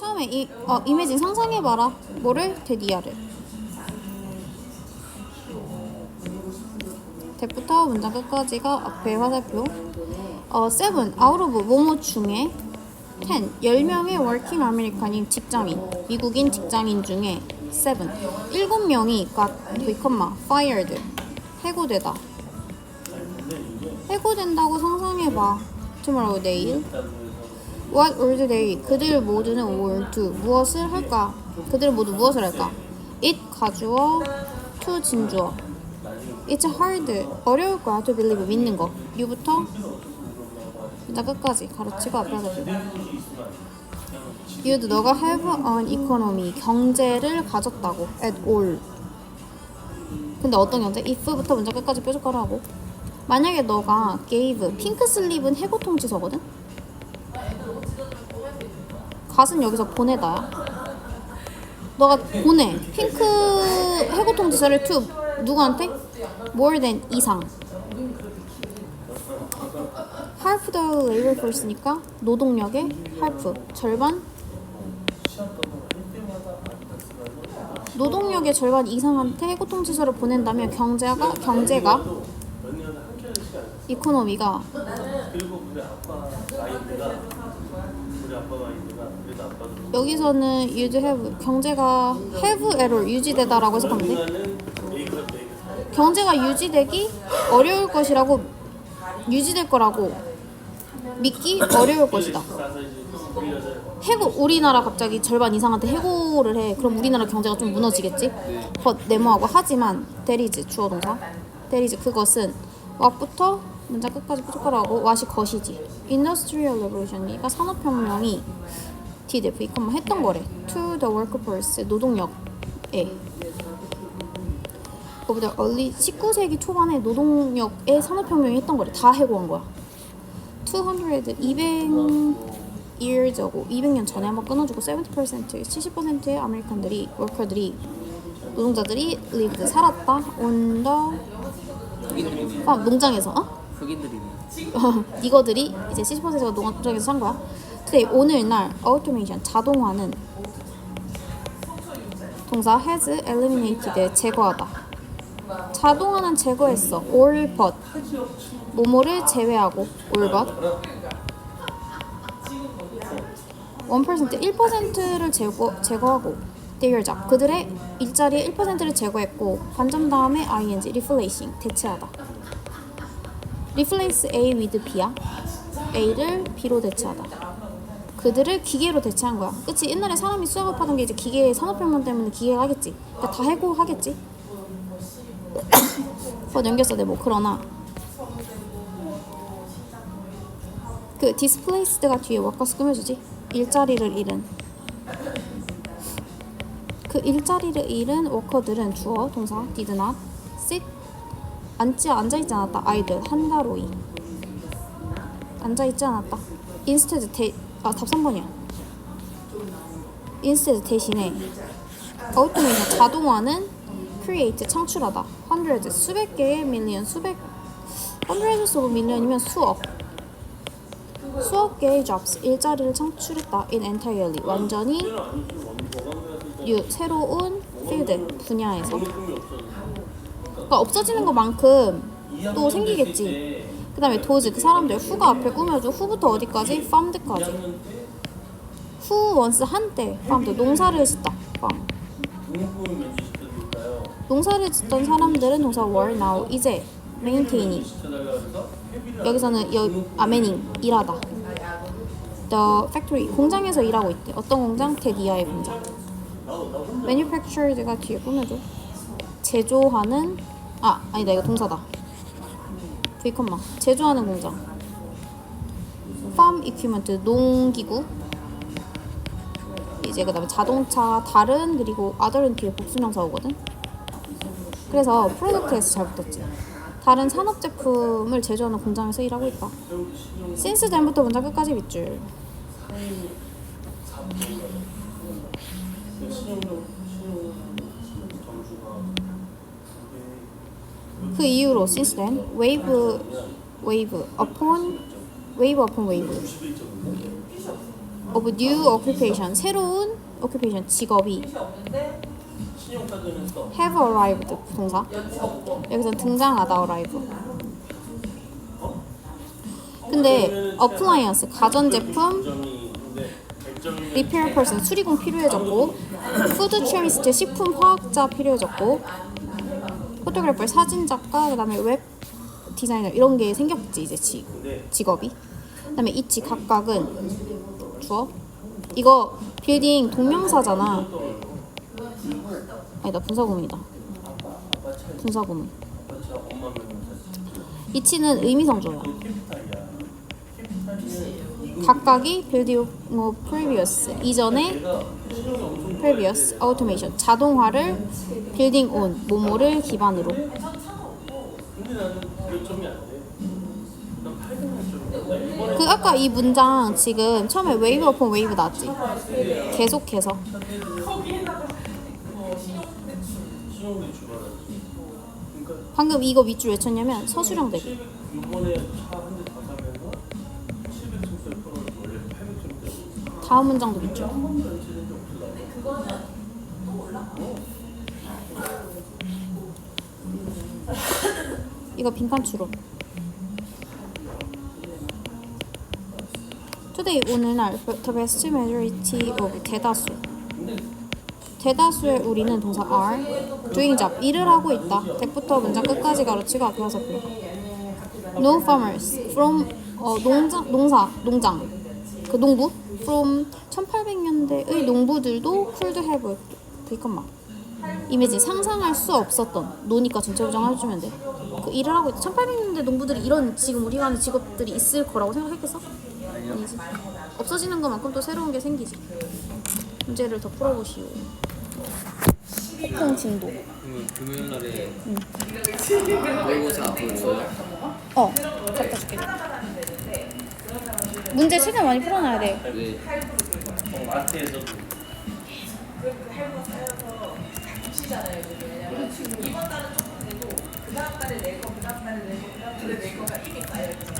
처음에 이 어, 이미진 상상해봐라. 뭐를? 데디아를. 대부터 문장 끝까지가 앞에 화살표. 어, seven out of 뭐뭐 중에 10, 10명의 working 아메리칸인 직장인, 미국인 직장인 중에 7, 7명이 got become fired, 해고되다. 해고된다고 상상해봐. tomorrow, 내일. What would they? 그들 모두는 will do. 무엇을 할까? 그들은 모두 무엇을 할까? It 가주어, to 진주어. It's hard. 어려울 거야. to believe. 믿는 거. you부터 일단 끝까지 가르치고 앞에 하다 You'd 너가 have an economy. 경제를 가졌다고. At all. 근데 어떤 경제? if부터 문장 끝까지 뾰족하라고. 만약에 너가 gave 핑크 슬립은 해고 통지서거든. 갓은 여기서 보내다야. 너가 보내. 핑크 해고 통지서를 to 누구한테? more than 이상. half the labor force니까 노동력의 half 절반 노동력의 절반 이상한테 해고 통지서를 보낸다면 경제가 경제가 이코노미가 여기서는 have 경제가 have 유지되다라고 해석하면 돼. 경제가 유지되기 어려울 것이라고 유지될 거라고 믿기 어려울 것이다. 해고 우리나라 갑자기 절반 이상한테 해고를 해. 그럼 우리나라 경제가 좀 무너지겠지. 것 네모하고 하지만 대리즈 주어 동사 대리즈 그것은 what부터 문장 끝까지 뾰족하라고 what이 것이지. Industrial Revolution이가 산업혁명이 did become 했던 거래. To the workforce 노동력에 그보다 early 19세기 초반에 노동력의 산업혁명이 했던 거래. 다 해고한 거야. 200, 200 years고 200년 전에 한번 끊어주고 70% 70%의 아메리칸들이 워커들이 노동자들이 lived 살았다 on the farm 농장에서 어? 흑인들이네. 어, 이거들이 이제 70%가 농장에서 산 거야. Today 오늘날 automation 자동화는 동사 has eliminated 제거하다. 자동화는 제거했어. all but 뭐뭐를 제외하고 all but 1% 1%를 제거 제거하고 job 그들의 일자리의 1%를 제거했고 반점 다음에 ing replacing 대체하다. replace A with B야. A를 B로 대체하다. 그들을 기계로 대체한 거야. 그치? 옛날에 사람이 수작업하던 게 이제 기계 산업혁명 때문에 기계가 하겠지. 그러니까 다 해고 하겠지. 어 넘겼어, 네, 뭐 그러나 그 displaced가 뒤에 워커스 꾸며주지. 일자리를 잃은 그 일자리를 잃은 워커들은 주어 동사 did not sit 앉지 앉아 있지 않았다. 아이들 한가로이 앉아 있지 않았다. instead 대, 아 답 3번이야. instead 대신에 automation 자동화는 create 창출하다. hundreds 수백 개의 million 수백 hundreds of million이면 수억 수억 개의 jobs 일자리를 창출했다. in entirely 완전히 new 새로운 field 분야에서 그러니까 없어지는 것만큼 또 생기겠지. 그 다음에 도즈 그 사람들 후가 앞에 꾸며줘. 후부터 어디까지? farmed까지. 후 원스 한때 farmed 농사를 짓다. farm 농사를 짓던 사람들은 동사 were now 이제 maintaining. 여기서는 여, 아 manning 일하다. The factory 공장에서 일하고 있대. 어떤 공장? 테디아의 공장. Manufactured가 뒤에 꾸며줘. 제조하는 아 아니다. 이거 동사다 V 컴마 제조하는 공장. farm equipment 농기구. 이제 그 다음에 자동차 다른 그리고 other는 뒤에 복수명사 오거든. 그래서 프로덕트에서 잘 붙었지. 다른 산업 제품을 제조하는 공장에서 일하고 있다. since 전부터 문장 끝까지 밑줄 그 이후로 since then wave wave upon wave upon wave of new occupation 새로운 occupation 직업이 have arrived 동사 여기서 등장하다 arrive 근데 appliance 가전제품 점이 근데 100점이면 repair person 수리공 필요해졌고 food chemist 식품 화학자 필요해졌고 photographer 사진 작가 그다음에 웹 디자이너 이런 게 생겼지 이제 지, 근데 직업이. 그다음에 이치 각각은 주어? 이거 빌딩 동명사잖아. 아니다 분사구문이다. 분사구문. 이치는 의미성조야 각각이 빌딩 뭐 previous 이전에 previous automation 자동화를 빌딩 on 모모를 기반으로 근데 나는 몇 점이 안 돼. 난 800만 점이야. 이번에 그 아까 이 문장 지금 처음에 웨이브 어폰 웨이브 나왔지 계속해서 방금 이거 밑줄 외쳤냐면 서술형 대비 다음 문장도 밑줄 이거 빈칸 추로 Today 오늘날 the vast majority of 대다수. 대다수의 우리는 동사 are doing job 일을 하고 있다. 대부터 문장 끝까지 가로치고 앞에 와서 불러. No farmers from 어, 농장 농사 농장 그 농부 from 1800년대의 농부들도 could have V컴마 이미지 상상할 수 없었던 노니까 전체 부정 해주면 돼. 그 일을 하고 있 1800년대 농부들이 이런 지금 우리가 하는 직업들이 있을 거라고 생각했겠어? 아니지. 없어지는 것만큼 또 새로운 게 생기지. 문제를 더 풀어보시오. 폭풍 진도. 그러면 금요일 날에 모의고사 앞으로 줘요? 어, 갖다 줄게. 문제 최대한 많이 풀어놔야 돼. 네. 이번 달은 조금 되고 그 다음 달에 내고 그 다음 달에 내고 그 다음 달에 내고가 이미 쌓여 있잖아.